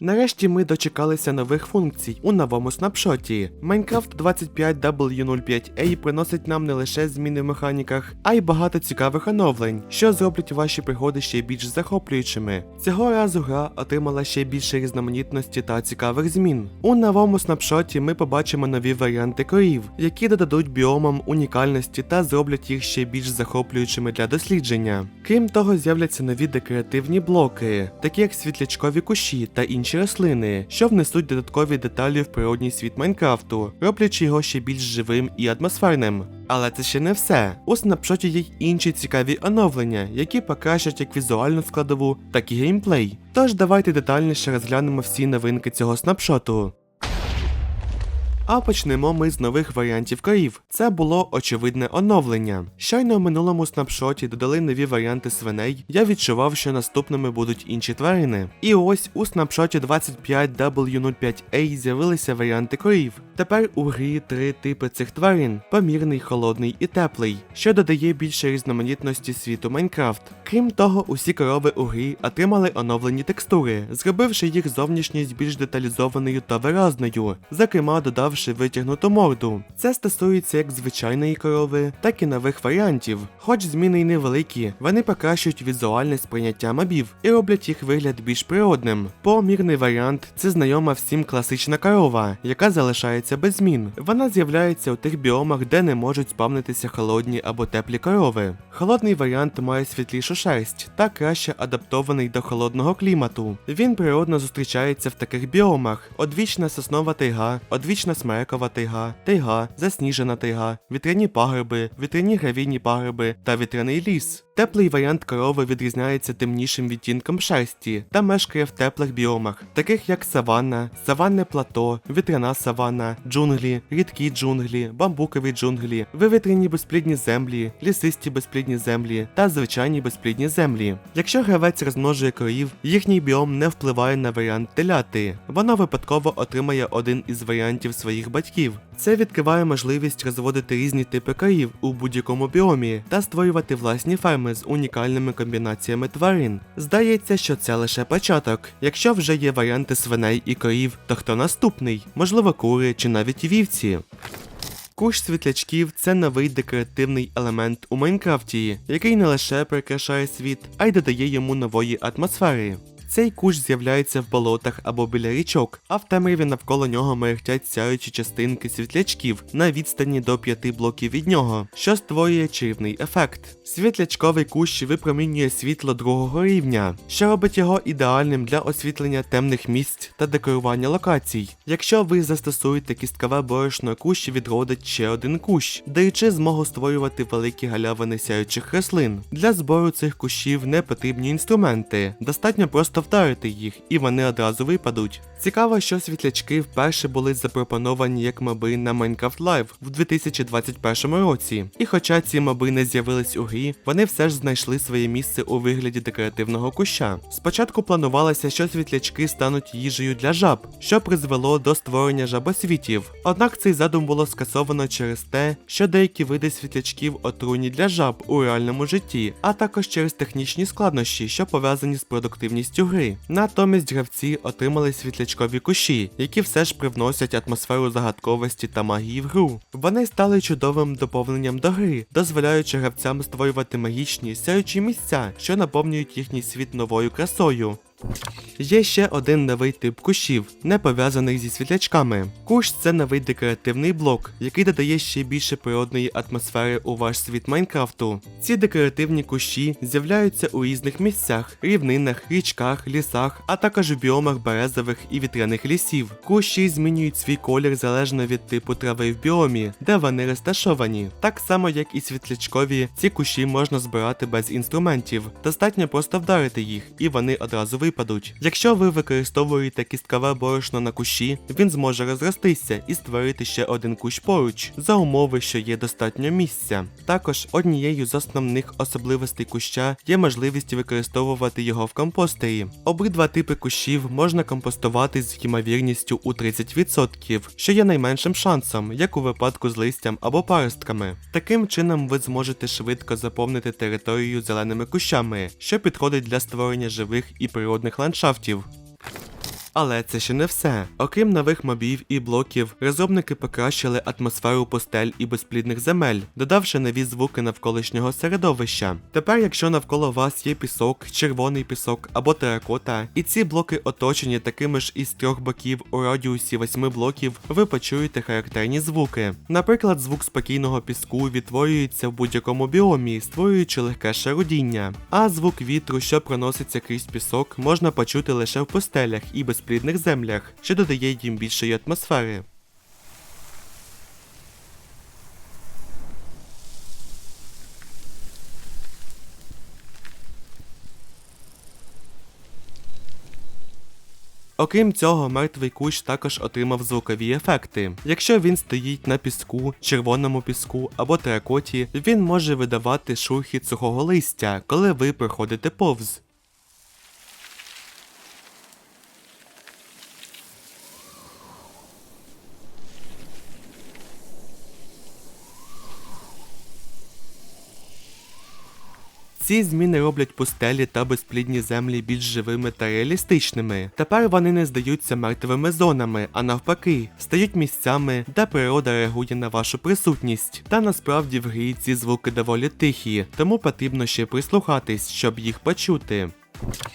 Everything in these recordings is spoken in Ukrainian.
Нарешті ми дочекалися нових функцій у новому снапшоті. Minecraft 25W05A приносить нам не лише зміни в механіках, а й багато цікавих оновлень, що зроблять ваші пригоди ще більш захоплюючими. Цього разу гра отримала ще більше різноманітності та цікавих змін. У новому снапшоті ми побачимо нові варіанти корів, які додадуть біомам унікальності та зроблять їх ще більш захоплюючими для дослідження. Крім того, з'являться нові декоративні блоки, такі як світлячкові кущі та інші рослини, що внесуть додаткові деталі в природній світ Майнкрафту, роблячи його ще більш живим і атмосферним. Але це ще не все. У снапшоті є й інші цікаві оновлення, які покращать як візуальну складову, так і геймплей. Тож давайте детальніше розглянемо всі новинки цього снапшоту. А почнемо ми з нових варіантів корів. Це було очевидне оновлення. Щойно в минулому снапшоті додали нові варіанти свиней. Я відчував, що наступними будуть інші тварини. І ось у снапшоті 25W05A з'явилися варіанти корів. Тепер у грі три типи цих тварин: помірний, холодний і теплий, що додає більше різноманітності світу Майнкрафт. Крім того, усі корови у грі отримали оновлені текстури, зробивши їх зовнішність більш деталізованою та виразною, зокрема додавши витягнуту морду. Це стосується як звичайної корови, так і нових варіантів. Хоч зміни й невеликі, вони покращують візуальне сприйняття мобів і роблять їх вигляд більш природним. Помірний варіант це знайома всім класична корова, яка залишається без змін. Вона з'являється у тих біомах, де не можуть спавнитися холодні або теплі корови. Холодний варіант має світлішу шерсть та краще адаптований до холодного клімату. Він природно зустрічається в таких біомах: одвічна соснова тайга, одвічна смерекова тайга, тайга, засніжена тайга, вітряні пагорби, вітряні гравійні пагорби та вітряний ліс. Теплий варіант корови відрізняється темнішим відтінком шерсті та мешкає в теплих біомах, таких як саванна, саванне плато, вітряна саванна, джунглі, рідкі джунглі, бамбукові джунглі, вивітряні безплідні землі, лісисті безплідні землі та звичайні безплідні землі. Якщо гравець розмножує корів, їхній біом не впливає на варіант теляти. Воно випадково отримає один із варіантів своїх батьків. Це відкриває можливість розводити різні типи корів у будь-якому біомі та створювати власні ферми з унікальними комбінаціями тварин. Здається, що це лише початок. Якщо вже є варіанти свиней і корів, то хто наступний? Можливо, кури чи навіть вівці. Куш світлячків це новий декоративний елемент у Майнкрафті, який не лише прикрашає світ, а й додає йому нової атмосфери. Цей кущ з'являється в болотах або біля річок, а в темряві навколо нього мерехтять сяючі частинки світлячків на відстані до 5 блоків від нього, що створює чарівний ефект. Світлячковий кущ випромінює світло другого рівня, що робить його ідеальним для освітлення темних місць та декорування локацій. Якщо ви застосуєте кісткове борошно, кущ відродить ще один кущ, даючи змогу створювати великі галявини сяючих рослин. Для збору цих кущів не потрібні інструменти, достатньо просто вдарити їх, і вони одразу випадуть. Цікаво, що світлячки вперше були запропоновані як моби на Minecraft Live в 2021 році. І хоча ці моби не з'явились у грі, вони все ж знайшли своє місце у вигляді декоративного куща. Спочатку планувалося, що світлячки стануть їжею для жаб, що призвело до створення жабосвітів. Однак цей задум було скасовано через те, що деякі види світлячків отруйні для жаб у реальному житті, а також через технічні складнощі, що пов'язані з продуктивністю гри. Натомість гравці отримали світлячкові кущі, які все ж привносять атмосферу загадковості та магії в гру. Вони стали чудовим доповненням до гри, дозволяючи гравцям створювати магічні сяючі місця, що наповнюють їхній світ новою красою. Є ще один новий тип кущів, не пов'язаний зі світлячками. Кущ це новий декоративний блок, який додає ще більше природної атмосфери у ваш світ Майнкрафту. Ці декоративні кущі з'являються у різних місцях, рівнинах, річках, лісах, а також в біомах березових і вітряних лісів. Кущі змінюють свій колір залежно від типу трави в біомі, де вони розташовані. Так само, як і світлячкові, ці кущі можна збирати без інструментів. Достатньо просто вдарити їх, і вони одразу випадуть. Якщо ви використовуєте кісткове борошно на кущі, він зможе розростися і створити ще один кущ поруч, за умови, що є достатньо місця. Також однією з основних особливостей куща є можливість використовувати його в компостері. Обидва типи кущів можна компостувати з ймовірністю у 30%, що є найменшим шансом, як у випадку з листям або паростками. Таким чином ви зможете швидко заповнити територію зеленими кущами, що підходить для створення живих і природних ландшафтів. Але це ще не все. Окрім нових мобів і блоків, розробники покращили атмосферу пустель і безплідних земель, додавши нові звуки навколишнього середовища. Тепер, якщо навколо вас є пісок, червоний пісок або теракота, і ці блоки оточені такими ж із трьох боків у радіусі 8 блоків, ви почуєте характерні звуки. Наприклад, звук спокійного піску відтворюється в будь-якому біомі, створюючи легке шарудіння. А звук вітру, що проноситься крізь пісок, можна почути лише в пустелях і безплідних землях, що додає їм більшої атмосфери. Окрім цього, мертвий кущ також отримав звукові ефекти. Якщо він стоїть на піску, червоному піску або теракоті, він може видавати шурхіт сухого листя, коли ви проходите повз. Ці зміни роблять пустелі та безплідні землі більш живими та реалістичними. Тепер вони не здаються мертвими зонами, а навпаки, стають місцями, де природа реагує на вашу присутність. Та насправді в грі ці звуки доволі тихі, тому потрібно ще прислухатись, щоб їх почути.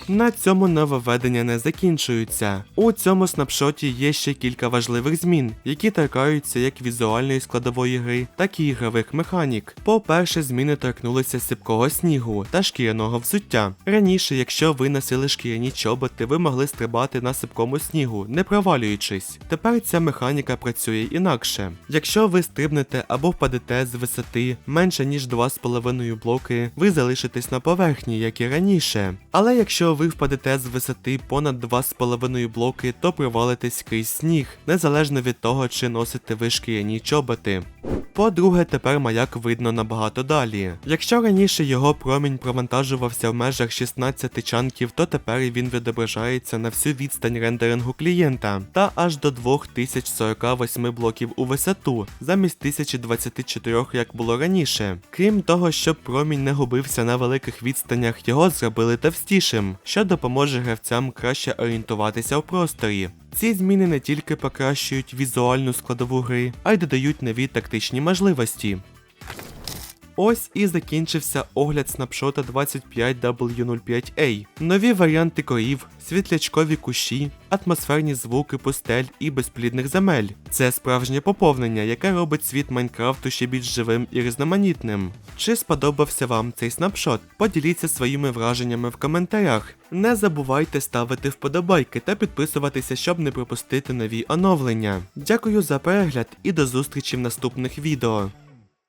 На цьому нововведення не закінчуються. У цьому снапшоті є ще кілька важливих змін, які торкаються як візуальної складової гри, так і ігрових механік. По-перше, зміни торкнулися сипкого снігу та шкіряного взуття. Раніше, якщо ви носили шкіряні чоботи, ви могли стрибати на сипкому снігу, не провалюючись. Тепер ця механіка працює інакше. Якщо ви стрибнете або впадете з висоти менше ніж 2,5 блоки, ви залишитесь на поверхні, як і раніше. Але якщо ви впадете з висоти понад 2,5 блоки, то провалитесь крізь сніг, незалежно від того, чи носите ви шкіряні чоботи. По-друге, тепер маяк видно набагато далі. Якщо раніше його промінь провантажувався в межах 16 чанків, то тепер він відображається на всю відстань рендерингу клієнта та аж до 2048 блоків у висоту, замість 1024, як було раніше. Крім того, щоб промінь не губився на великих відстанях, його зробили товстішим, що допоможе гравцям краще орієнтуватися в просторі. Ці зміни не тільки покращують візуальну складову гри, а й додають нові тактичні можливості. Ось і закінчився огляд снапшота 25W05A. Нові варіанти корів, світлячкові кущі, атмосферні звуки пустель і безплідних земель. Це справжнє поповнення, яке робить світ Майнкрафту ще більш живим і різноманітним. Чи сподобався вам цей снапшот? Поділіться своїми враженнями в коментарях. Не забувайте ставити вподобайки та підписуватися, щоб не пропустити нові оновлення. Дякую за перегляд і до зустрічі в наступних відео.